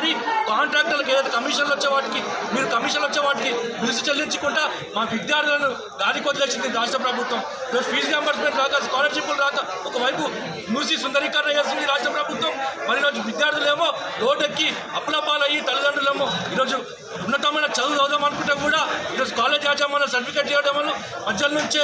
ప్రతిసారి కాంట్రాక్టర్లకు ఏదైతే కమిషన్లు వచ్చే వాటికి మీరు కమిషన్లు వచ్చే వాటికి బిల్స్ చెల్లించకుండా మా విద్యార్థులను దారికి వదిలేసింది రాష్ట్ర ప్రభుత్వం. ఈరోజు ఫీజు రియంబర్స్మెంట్ రాక స్కాలర్షిప్లు రాక ఒకవైపు మూసి సుందరీకరణ చేస్తుంది రాష్ట్ర ప్రభుత్వం. మరి ఈరోజు విద్యార్థులేమో రోడ్డెక్కి అప్పులపాలయ్యి తల్లిదండ్రులేమో ఈరోజు ఉన్నతమైన చదువు చదువుదాం అనుకుంటే కూడా ఈరోజు కాలేజ్ యాజమాన్య సర్టిఫికేట్ ఇవ్వడం వల్ల మధ్యలో నుంచే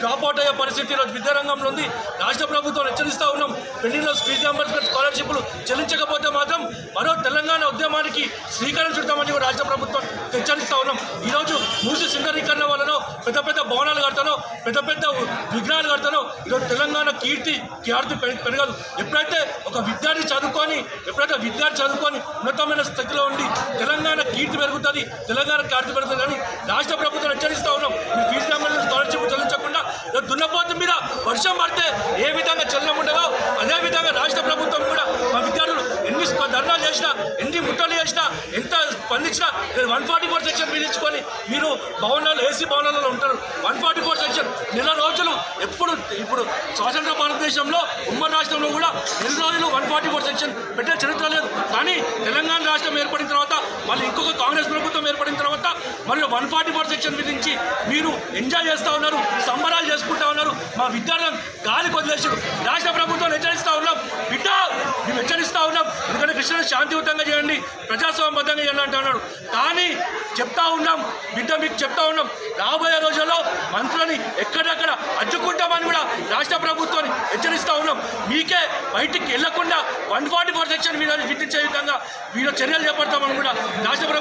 డ్రాప్ అవుట్ అయ్యే పరిస్థితి ఈరోజు విద్యారంగంలో ఉంది. రాష్ట్ర ప్రభుత్వం హెచ్చరిస్తూ ఉన్నాం. పెళ్ళిలో ఫీజు రియంబర్స్మెంట్ స్కాలర్షిప్లు చెల్లించకపోతే మాత్రం మరో తెలంగాణ ఉద్యమానికి శ్రీకారం చుడతామని రాష్ట్ర ప్రభుత్వం హెచ్చరిస్తూ ఉన్నాం. ఈరోజు మూసి సింగరీకరణ వలన పెద్ద పెద్ద భవనాలు కడతానో పెద్ద పెద్ద విగ్రహాలు కడతానో ఈరోజు తెలంగాణ కీర్తి కీర్తి పెరగదు. ఎప్పుడైతే ఒక విద్యార్థి చదువుకొని ఎప్పుడైతే విద్యార్థి చదువుకొని ఉన్నతమైన స్థితిలో ఉండి తెలంగాణ కీర్తి పెరుగుతుంది తెలంగాణ కీర్తి పెరుగుతుంది కానీ రాష్ట్ర ప్రభుత్వం హెచ్చరిస్తూ ఉన్నాం. మీరు ఫీజు రియంబర్స్మెంట్ స్కాలర్షిప్ చెల్లించకుండా దున్నపోతు మీద వర్షం పడితే ఏ విధంగా చెల్లం ఉండదో అదే విధంగా రాష్ట్ర ప్రభుత్వం కూడా మా విద్యార్థులు ఎన్ని ధర్నాలు చేసినా ఎన్ని ముట్టలు చేసినా ఎంత స్పందించినా వన్ ఫార్టీ ఫోర్ సెక్షన్ విధించుకొని మీరు భవనాలు ఏసీ భవనాలలో ఉంటారు. వన్ ఫార్టీ ఫోర్ సెక్షన్ నెల రోజులు ఎప్పుడు ఇప్పుడు స్వాతంత్ర భారతదేశంలో ఉమ్మడి రాష్ట్రంలో కూడా నెల రోజులు వన్ ఫార్టీ ఫోర్ సెక్షన్ పెట్టే చరిత్ర లేదు. కానీ తెలంగాణ రాష్ట్రం ఏర్పడిన తర్వాత మళ్ళీ ఇంకొక కాంగ్రెస్ ప్రభుత్వం ఏర్పడిన తర్వాత మళ్ళీ వన్ ఫార్టీ ఫోర్ సెక్షన్ విధించి మీరు ఎంజాయ్ చేస్తూ ఉన్నారు సంబరాలు చేసుకుంటా ఉన్నారు. మా విద్యార్థులను గాలి వదిలేసారు రాష్ట్ర ప్రభుత్వం హెచ్చరిస్తూ ఉన్నాం. బిడ్డ మేము హెచ్చరిస్తూ ఉన్నాం. ఎందుకంటే కృష్ణ శాంతియుతంగా చేయండి ప్రజాస్వామ్యబద్ధంగా చేయండి అంటూ ఉన్నాడు. కానీ చెప్తా ఉన్నాం బిడ్డ మీకు చెప్తా ఉన్నాం. రాబోయే రోజుల్లో మంత్రులని ఎక్కడ రాష్ట్ర ప్రభుత్వాన్ని హెచ్చరిస్తూ ఉన్నాం. మీకే బయటికి వెళ్ళకుండా వన్ ఫార్టీ ఫోర్ సెక్షన్ మీద విధించే విధంగా వీళ్ళు చర్యలు చేపడతామని కూడా రాష్ట్ర ప్రభుత్వం